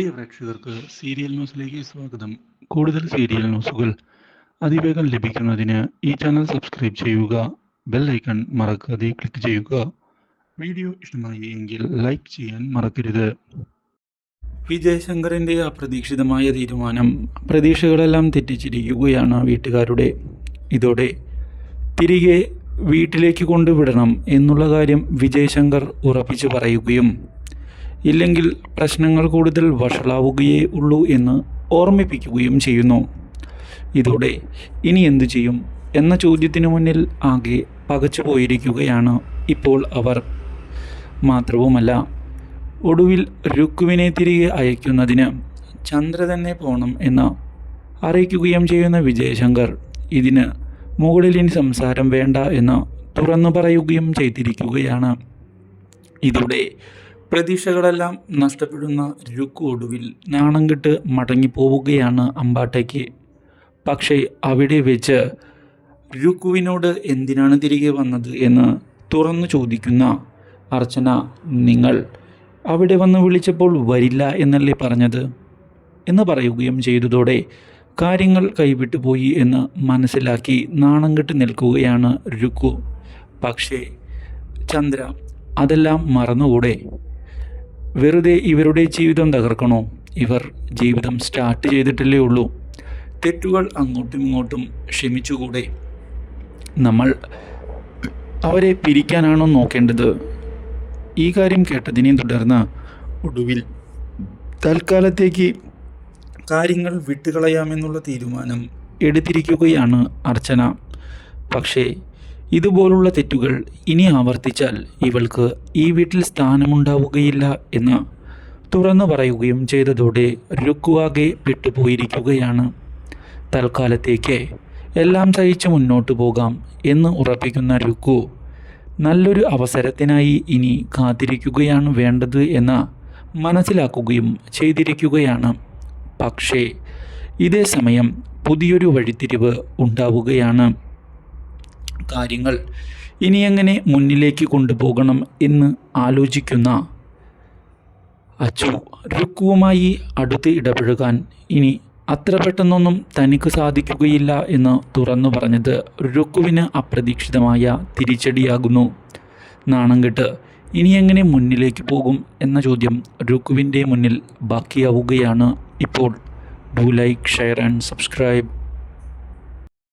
പ്രിയ പ്രേക്ഷകർക്ക് സീരിയൽ ന്യൂസിലേക്ക് സ്വാഗതം. കൂടുതൽ സീരിയൽ ന്യൂസുകൾ അതിവേഗം ലഭിക്കുന്നതിന് ഈ ചാനൽ സബ്സ്ക്രൈബ് ചെയ്യുക ബെൽ ഐക്കൺ മറക്കാതെ ക്ലിക്ക് ചെയ്യുക. വീഡിയോ ഇഷ്ടമായി എങ്കിൽ ലൈക്ക് ചെയ്യാൻ മറക്കരുത്. വിജയശങ്കറിന്റെ അപ്രതീക്ഷിതമായ തീരുമാനം പ്രതീക്ഷകളെല്ലാം തെറ്റിച്ചിരിക്കുകയാണ് വീട്ടുകാരുടെ. ഇതോടെ തിരികെ വീട്ടിലേക്ക് കൊണ്ടുവിടണം എന്നുള്ള കാര്യം വിജയശങ്കർ ഉറപ്പിച്ചു പറയുകയും ഇല്ലെങ്കിൽ പ്രശ്നങ്ങൾ കൂടുതൽ വഷളാവുകയേ ഉള്ളൂ എന്ന് ഓർമ്മിപ്പിക്കുകയും ചെയ്യുന്നു. ഇതോടെ ഇനി എന്തു ചെയ്യും എന്ന ചോദ്യത്തിന് മുന്നിൽ ആകെ പകച്ചു പോയിരിക്കുകയാണ് ഇപ്പോൾ അവർ. മാത്രവുമല്ല ഒടുവിൽ രുക്കുവിനെ തിരികെ അയക്കുന്നതിന് ചന്ദ്ര തന്നെ പോകണം എന്ന് അറിയിക്കുകയും ചെയ്യുന്ന വിജയശങ്കർ ഇതിന് മുകളിൽ ഇനി സംസാരം വേണ്ട എന്ന് തുറന്നു പറയുകയും ചെയ്തിരിക്കുകയാണ്. ഇതോടെ പ്രതീക്ഷകളെല്ലാം നഷ്ടപ്പെടുന്ന രുക്കു ഒടുവിൽ നാണം കെട്ട് മടങ്ങിപ്പോവുകയാണ് അമ്പാട്ടയ്ക്ക് പക്ഷേ അവിടെ വെച്ച് രുക്കുവിനോട് എന്തിനാണ് തിരികെ വന്നത് എന്ന് തുറന്നു ചോദിക്കുന്ന അർച്ചന നിങ്ങൾ അവിടെ വന്ന് വിളിച്ചപ്പോൾ വരില്ല എന്നല്ലേ പറഞ്ഞത്? എന്ന് പറയുകയും ചെയ്തതോടെ കാര്യങ്ങൾ കൈവിട്ടു പോയി എന്ന് മനസ്സിലാക്കി നാണം കെട്ട് നിൽക്കുകയാണ് രുക്കു. പക്ഷേ ചന്ദ്ര അതെല്ലാം മറന്നുകൂടെ? വെറുതെ ഇവരുടെ ജീവിതം തകർക്കണോ? ഇവർ ജീവിതം സ്റ്റാർട്ട് ചെയ്തിട്ടല്ലേ ഉള്ളൂ. തെറ്റുകൾ അങ്ങോട്ടും ഇങ്ങോട്ടും ക്ഷമിച്ചുകൂടെ. നമ്മൾ അവരെ പിരിക്കാനാണോ നോക്കേണ്ടത്? ഈ കാര്യം കേട്ടതിനെ തുടർന്ന് ഒടുവിൽ തൽക്കാലത്തേക്ക് കാര്യങ്ങൾ വിട്ടുകളയാമെന്നുള്ള തീരുമാനം എടുത്തിരിക്കുകയാണ് അർച്ചന. പക്ഷേ ഇതുപോലുള്ള തെറ്റുകൾ ഇനി ആവർത്തിച്ചാൽ ഇവൾക്ക് ഈ വീട്ടിൽ സ്ഥാനമുണ്ടാവുകയില്ല എന്ന് തുറന്നു പറയുകയും ചെയ്തതോടെ രുക്കുവാകെ വിട്ടുപോയിരിക്കുകയാണ്. തൽക്കാലത്തേക്ക് എല്ലാം സഹിച്ച് മുന്നോട്ടു പോകാം എന്ന് ഉറപ്പിക്കുന്ന രുക്കു നല്ലൊരു അവസരത്തിനായി ഇനി കാത്തിരിക്കുകയാണ് വേണ്ടത് എന്ന് മനസ്സിലാക്കുകയും ചെയ്തിരിക്കുകയാണ്. പക്ഷേ ഇതേ സമയം പുതിയൊരു വഴിത്തിരിവ് ഉണ്ടാവുകയാണ്. കാര്യങ്ങൾ ഇനി എങ്ങനെ മുന്നിലേക്ക് കൊണ്ടുപോകണം എന്ന് ആലോചിക്കുന്ന അച്ചു രുക്കുവുമായി അടുത്ത് ഇടപഴകാൻ ഇനി അത്ര പെട്ടെന്നൊന്നും തനിക്ക് സാധിക്കുകയില്ല എന്ന് തുറന്നു പറഞ്ഞത് രുക്കുവിന് അപ്രതീക്ഷിതമായ തിരിച്ചടിയാകുന്നു. ഇനി എങ്ങനെ മുന്നിലേക്ക് പോകും എന്ന ചോദ്യം രുക്കുവിന്റെ മുന്നിൽ ബാക്കിയാവുകയാണ് ഇപ്പോൾ. Do like share and subscribe.